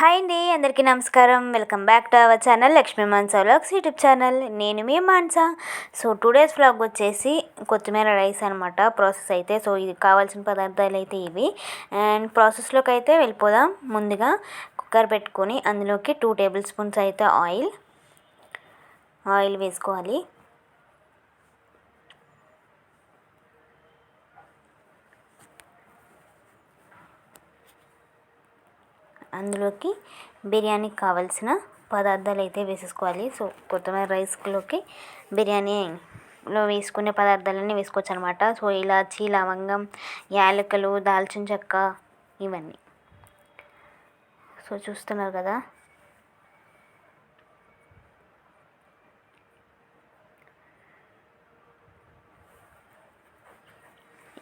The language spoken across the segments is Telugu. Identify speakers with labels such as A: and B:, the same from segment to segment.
A: హాయ్ అండి అందరికీ నమస్కారం. Welcome back to our channel Lakshmi Mansa vlogs YouTube channel. నేను మీ Mansa. So two days vlog వచ్చేసి కొత్తిమీర రైస్ అనమాట ప్రాసెస్ అయితే సో ఇది కావాల్సిన పదార్థాలు అయితే ఇవి. అండ్ ప్రాసెస్లోకి అయితే వెళ్ళిపోదాం. ముందుగా కుక్కర్ పెట్టుకొని అందులోకి టూ టేబుల్ స్పూన్స్ అయితే ఆయిల్. ఆయిల్ వేసుకోవాలి. అందులోకి బిర్యానీకి కావాల్సిన పదార్థాలు అయితే వేసేసుకోవాలి. సో కొత్తిమీర రైస్లోకి బిర్యానీలో వేసుకునే పదార్థాలన్నీ వేసుకోవచ్చు అనమాట సో ఇలాచి లవంగం యాలకులు దాల్చిన చెక్క ఇవన్నీ. సో చూస్తున్నారు కదా?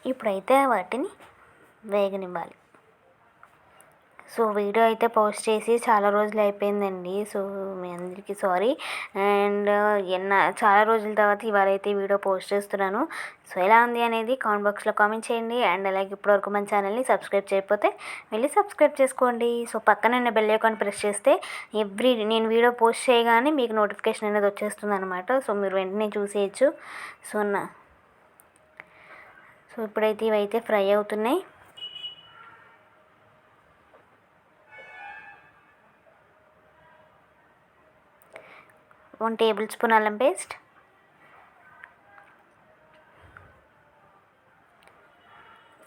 A: ఇప్పుడైతే వాటిని వేగనివ్వాలి. సో వీడియో అయితే పోస్ట్ చేసి చాలా రోజులు అయిపోయిందండి. సో మీ అందరికీ సారీ. అండ్ ఎన్న చాలా రోజుల తర్వాత ఇవాళ అయితే వీడియో పోస్ట్ చేస్తున్నాను. సో ఎలా ఉంది అనేది కామెంట్ బాక్స్లో కామెంట్ చేయండి. అండ్ అలాగే ఇప్పటివరకు మన ఛానల్ని సబ్స్క్రైబ్ చేయకపోతే వెళ్ళి సబ్స్క్రైబ్ చేసుకోండి. సో పక్కన బెల్ ఐకాన్ ప్రెస్ చేస్తే ఎవ్రీ నేను వీడియో పోస్ట్ చేయగానే మీకు నోటిఫికేషన్ అనేది వచ్చేస్తుంది అనమాట సో మీరు వెంటనే చూసేయచ్చు. సో నా సో ఇప్పుడైతే ఇవైతే ఫ్రై అవుతున్నాయి. వన్ టేబుల్ స్పూన్ అల్లం పేస్ట్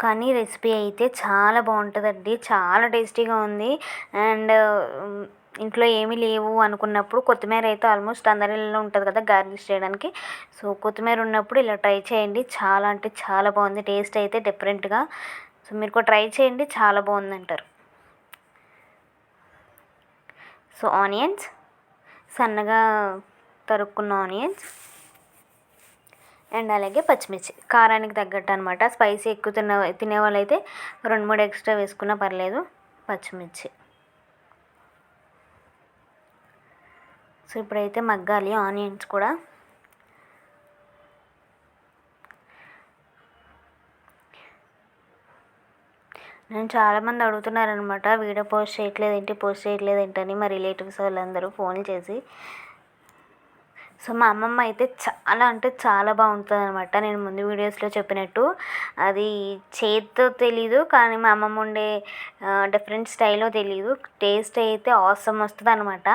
A: కానీ రెసిపీ అయితే చాలా బాగుంటుందండి. చాలా టేస్టీగా ఉంది. అండ్ ఇంట్లో ఏమీ లేవు అనుకున్నప్పుడు కొత్తిమీర అయితే ఆల్మోస్ట్ అందరి ఇళ్ళలో ఉంటుంది కదా గార్నిష్ చేయడానికి. సో కొత్తిమీర ఉన్నప్పుడు ఇలా ట్రై చేయండి. చాలా అంటే చాలా బాగుంది. టేస్ట్ అయితే డిఫరెంట్గా. సో మీరు కూడా ట్రై చేయండి. చాలా బాగుంది అంటారు సో ఆనియన్స్. సన్నగా తరుక్కున్న ఆనియన్స్ అండ్ అలాగే పచ్చిమిర్చి. కారానికి తగ్గట్టు అనమాట స్పైసీ ఎక్కువ తిన్న తినే వాళ్ళైతే రెండు మూడు ఎక్స్ట్రా వేసుకున్నా పర్లేదు. పచ్చిమిర్చి. సో ఇప్పుడైతే మగ్గాలి ఆనియన్స్ కూడా. నేను చాలామంది అడుగుతున్నారనమాట వీడియో పోస్ట్ చేయట్లేదు ఏంటి పోస్ట్ చేయట్లేదు ఏంటని మా రిలేటివ్స్ వాళ్ళందరూ ఫోన్ చేసి. సో మా అమ్మమ్మ అయితే చాలా అంటే చాలా బాగుంటుంది అనమాట నేను ముందు వీడియోస్లో చెప్పినట్టు అది చేతితో తెలీదు కానీ మా అమ్మమ్మ ఉండే డిఫరెంట్ స్టైల్లో తెలీదు. టేస్ట్ అయితే అవసరం వస్తుంది అనమాట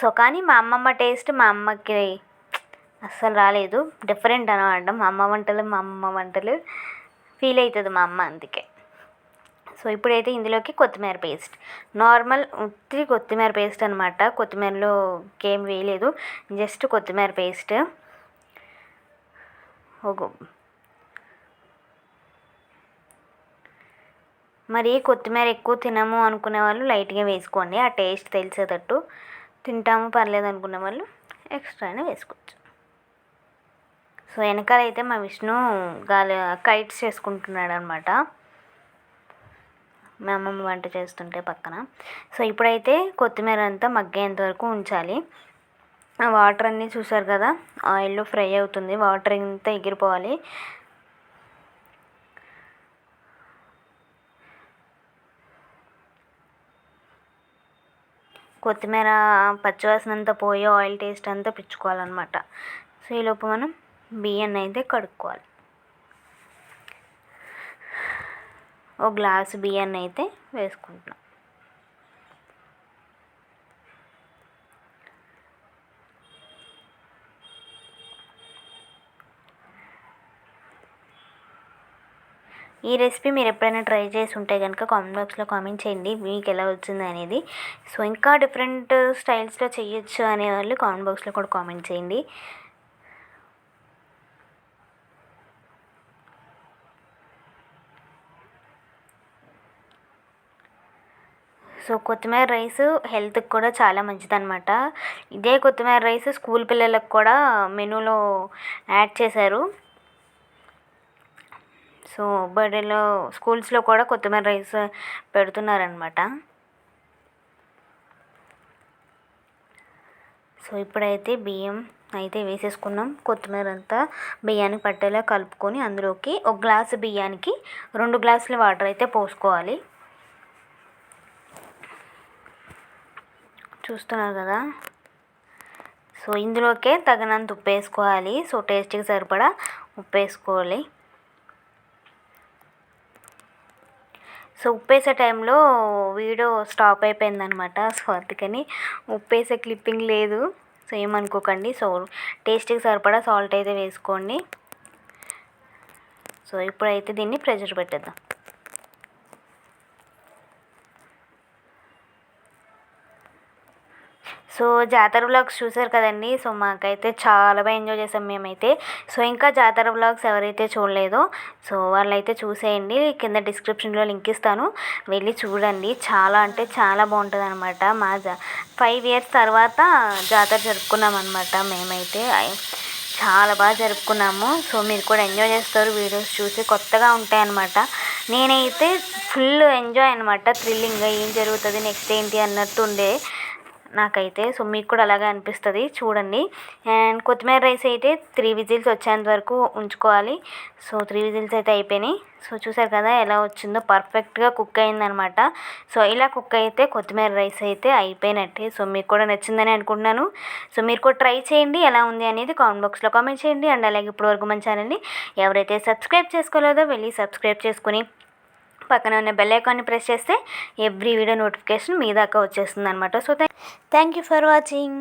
A: సో కానీ మా అమ్మమ్మ టేస్ట్ మా అమ్మకి అస్సలు రాలేదు. డిఫరెంట్ అనమాట మా అమ్మ వంటలు మా అమ్మ వంటలు ఫీల్ అవుతుంది మా అమ్మ అందుకే. సో ఇప్పుడైతే ఇందులోకి కొత్తిమీర పేస్ట్. నార్మల్ ఉత్తి కొత్తిమీర పేస్ట్ అనమాట కొత్తిమీరలో ఏం వేయలేదు. జస్ట్ కొత్తిమీర పేస్ట్. ఒక మరి కొత్తిమీర ఎక్కువ తినము అనుకునే వాళ్ళు లైట్గా వేసుకోండి. ఆ టేస్ట్ తెలిసేటట్టు తింటాము పర్లేదు అనుకునే వాళ్ళు ఎక్స్ట్రానే వేసుకోవచ్చు. సో వెనకాల అయితే మా విష్ణు గాలి కైట్స్ చేసుకుంటున్నాడు అనమాట మా అమ్మమ్మ వంట చేస్తుంటే పక్కన. సో ఇప్పుడైతే కొత్తిమీర అంతా మగ్గేంత వరకు ఉంచాలి. ఆ వాటర్ అన్నీ చూసారు కదా ఆయిల్లో ఫ్రై అవుతుంది. వాటర్ ఇంత ఎగిరిపోవాలి. కొత్తిమీర పచ్చివాసన అంతా పోయి ఆయిల్ టేస్ట్ అంతా పిచ్చుకోవాలన్నమాట. సో ఈలోపు మనం బియ్యాన్ని అయితే కడుక్కోవాలి. ఒక గ్లాసు బియ్యాన్ని అయితే వేసుకుంటున్నాం. ఈ రెసిపీ మీరు ఎప్పుడైనా ట్రై చేసి ఉంటే కనుక కామెంట్ బాక్స్లో కామెంట్ చేయండి. మీకు ఎలా వచ్చింది అనేది. సో ఇంకా డిఫరెంట్ స్టైల్స్లో చేయొచ్చు అనే వాళ్ళు కామెంట్ బాక్స్లో కూడా కామెంట్ చేయండి. సో కొత్తిమీర రైస్ హెల్త్కి కూడా చాలా మంచిదన్నమాట. ఇదే కొత్తిమీర రైస్ స్కూల్ పిల్లలకు కూడా మెనూలో యాడ్ చేశారు. సో బర్త్డేలో స్కూల్స్లో కూడా కొత్తిమీర రైస్ పెడుతున్నారనమాట సో ఇప్పుడైతే బియ్యం అయితే వేసేసుకున్నాం. కొత్తిమీర అంతా బియ్యానికి పట్టేలా కలుపుకొని అందులోకి ఒక గ్లాసు బియ్యానికి రెండు గ్లాసుల వాటర్ అయితే పోసుకోవాలి. చూస్తున్నారు కదా. సో ఇందులోకే తగినంత ఉప్పు వేసుకోవాలి. సో టేస్ట్కి సరిపడా ఉప్పు వేసుకోవాలి. సో ఉప్పు వేసే టైంలో వీడియో స్టాప్ అయిపోయిందనమాట సో అందుకని ఉప్పు వేసే క్లిప్పింగ్ లేదు. సో ఏమనుకోకండి. సో టేస్ట్కి సరిపడా సాల్ట్ అయితే వేసుకోండి. సో ఇప్పుడైతే దీన్ని ప్రెషర్ పెట్టేద్దాం. సో జాతర వ్లాగ్స్ చూసారు కదండి. సో మాకైతే చాలా బాగా ఎంజాయ్ చేసాం మేమైతే. సో ఇంకా జాతర వ్లాగ్స్ ఎవరైతే చూడలేదో సో వాళ్ళైతే చూసేయండి. కింద డిస్క్రిప్షన్లో లింక్ ఇస్తాను. వెళ్ళి చూడండి. చాలా అంటే చాలా బాగుంటుంది అనమాట మా జా ఫైవ్ ఇయర్స్ తర్వాత జాతర జరుపుకున్నాం అనమాట మేమైతే చాలా బాగా జరుపుకున్నాము. సో మీరు కూడా ఎంజాయ్ చేస్తారు. వీడియోస్ చూసి కొత్తగా ఉంటాయి అనమాట నేనైతే ఫుల్ ఎంజాయ్ అనమాట థ్రిల్లింగ్గా ఏం జరుగుతుంది నెక్స్ట్ ఏంటి అన్నట్టు ఉండే నాకైతే. సో మీకు కూడా అలాగే అనిపిస్తుంది. చూడండి. అండ్ కొత్తిమీర రైస్ అయితే త్రీ విజిల్స్ వచ్చేంత వరకు ఉంచుకోవాలి. సో త్రీ విజిల్స్ అయితే అయిపోయినాయి. సో చూసారు కదా ఎలా వచ్చిందో. పర్ఫెక్ట్గా కుక్ అయిందనమాట. సో ఇలా కుక్ అయితే కొత్తిమీర రైస్ అయితే అయిపోయినట్టే. సో మీకు కూడా నచ్చిందని అనుకుంటున్నాను. సో మీరు కూడా ట్రై చేయండి. ఎలా ఉంది అనేది కామెంట్ బాక్స్లో కామెంట్ చేయండి. అండ్ అలాగే ఇప్పటివరకు మన ఛానల్ని ఎవరైతే సబ్స్క్రైబ్ చేసుకోలేదో వెళ్ళి సబ్స్క్రైబ్ చేసుకుని పక్కన ఉన్న బెల్ ఐకాన్ని ప్రెస్ చేస్తే ఎవ్రీ వీడియో నోటిఫికేషన్ మీ దాకా వచ్చేస్తుంది అనమాట so thank you for watching